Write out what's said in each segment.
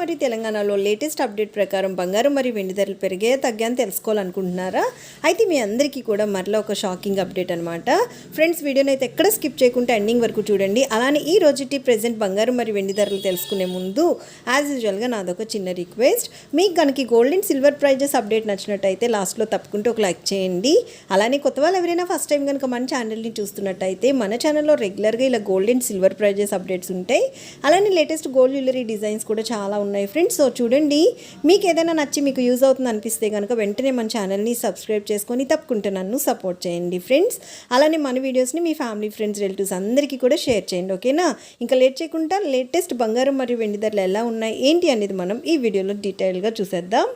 మరి తెలంగాణలో latest update ప్రకారం బంగారం మరియు వెండి ధరలు పెరిగే తగ్గాయని తెలుసుకోవాలనుకుంటున్నారా? అయితే మీ అందరికీ కూడా మరలా ఒక షాకింగ్ అప్డేట్ అనమాట ఫ్రెండ్స్ వీడియోని అయితే ఎక్కడ స్కిప్ చేయకుండా ఎండింగ్ వరకు చూడండి. అలానే ఈ రోజుటి ప్రెసెంట్ బంగారం మరియు వెండి ధరలు తెలుసుకునే ముందు యాజ్ యూజువల్గా నాదొక చిన్న రిక్వెస్ట్ మీకు కనుక gold and silver prices update నచ్చినట్టయితే లాస్ట్లో తప్పకుండా ఒక లైక్ చేయండి. అలానే కొత్త వాళ్ళు ఎవరైనా ఫస్ట్ టైం కనుక మన ఛానల్ని చూస్తున్నట్టయితే మన ఛానల్లో రెగ్యులర్గా ఇలా gold and silver prices updates ఉంటాయి. అలానే లేటెస్ట్ గోల్డ్ జ్యువెలరీ డిజైన్స్ కూడా చాలా ఉన్నాయి ఫ్రెండ్స్ సో చూడండి మీకు ఏదైనా నచ్చి మీకు యూజ్ అవుతుంది అనిపిస్తే కనుక వెంటనే మన ఛానల్ని సబ్స్క్రైబ్ చేసుకొని తప్పకుండా నన్ను సపోర్ట్ చేయండి. ఫ్రెండ్స్ అలానే మన వీడియోస్ని మీ ఫ్యామిలీ ఫ్రెండ్స్ రిలేటివ్స్ అందరికీ కూడా షేర్ చేయండి ఓకేనా? ఇంకా లేట్ చేయకుండా లేటెస్ట్ బంగారం మరియు వెండి ధరలు ఎలా ఉన్నాయి ఏంటి అనేది మనం ఈ వీడియోలో డీటెయిల్గా చూసేద్దాం.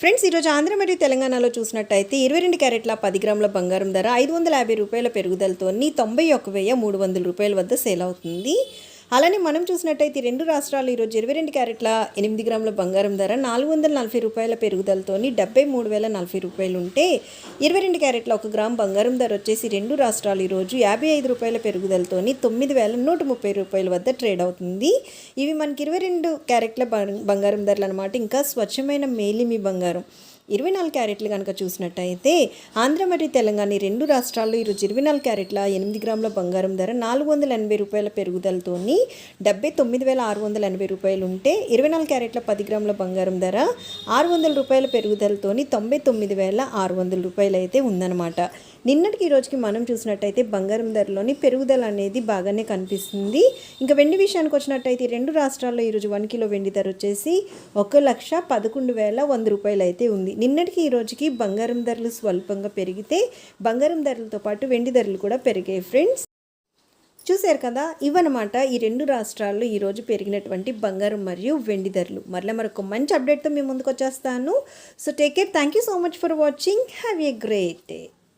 ఫ్రెండ్స్ ఈరోజు ఆంధ్ర మరియు తెలంగాణలో చూసినట్టయితే ఇరవై రెండు క్యారెట్ల పది గ్రాముల బంగారం ధర ఐదు వందల యాభై రూపాయల పెరుగుదలతో తొంభై ఒక వెయ్యి మూడు వందల రూపాయల వద్ద సేల్ అవుతుంది. అలానే మనం చూసినట్టయితే రెండు రాష్ట్రాలు ఈరోజు ఇరవై రెండు క్యారెట్ల ఎనిమిది గ్రాముల బంగారం ధర నాలుగు వందల నలభై రూపాయల పెరుగుదలతోని డెబ్బై మూడు వేల నలభై రూపాయలు ఉంటే ఇరవై రెండు క్యారెట్ల ఒక గ్రామ్ బంగారం ధర వచ్చేసి రెండు రాష్ట్రాలు ఈరోజు యాభై ఐదు రూపాయల పెరుగుదలతోని తొమ్మిది వేల నూట ముప్పై రూపాయల వద్ద ట్రేడ్ అవుతుంది. ఇవి మనకి ఇరవై రెండు క్యారెట్ల బంగారం ధరలు అనమాట ఇంకా స్వచ్ఛమైన మేలిమి బంగారం. ఇరవై నాలుగు క్యారెట్లు కనుక చూసినట్టయితే ఆంధ్ర మరియు తెలంగాణ ఈ రెండు రాష్ట్రాల్లో ఈరోజు ఇరవై నాలుగు క్యారెట్ల ఎనిమిది గ్రాముల బంగారం ధర నాలుగు వందల ఎనభై రూపాయల పెరుగుదలతోని డెబ్బై తొమ్మిది వేల ఆరు వందల ఎనభై రూపాయలు ఉంటే ఇరవై నాలుగు క్యారెట్ల పది గ్రాముల బంగారం ధర ఆరు వందల రూపాయల పెరుగుదలతోని తొంభై తొమ్మిది వేల ఆరు వందల రూపాయలు అయితే ఉందన్నమాట. నిన్నటికి ఈ రోజుకి మనం చూసినట్టయితే బంగారం ధరలోని పెరుగుదల అనేది బాగానే కనిపిస్తుంది. ఇంకా వెండి విషయానికి వచ్చినట్టయితే ఈ రెండు రాష్ట్రాల్లో ఈరోజు వన్ కిలో వెండి ధర వచ్చేసి ఒక లక్ష పదకొండు వేల వంద రూపాయలు అయితే ఉంది. నిన్నటికి ఈ రోజుకి బంగారం ధరలు స్వల్పంగా పెరిగితే బంగారం ధరలతో పాటు వెండి ధరలు కూడా పెరిగాయి ఫ్రెండ్స్. చూశారు కదా ఇవన్నమాట ఈ రెండు రాష్ట్రాల్లో ఈరోజు పెరిగినటువంటి బంగారం మరియు వెండి ధరలు. మరలా మరొక మంచి అప్డేట్తో మీ ముందుకు వచ్చేస్తాను. So take care thank you so much for watching have a great day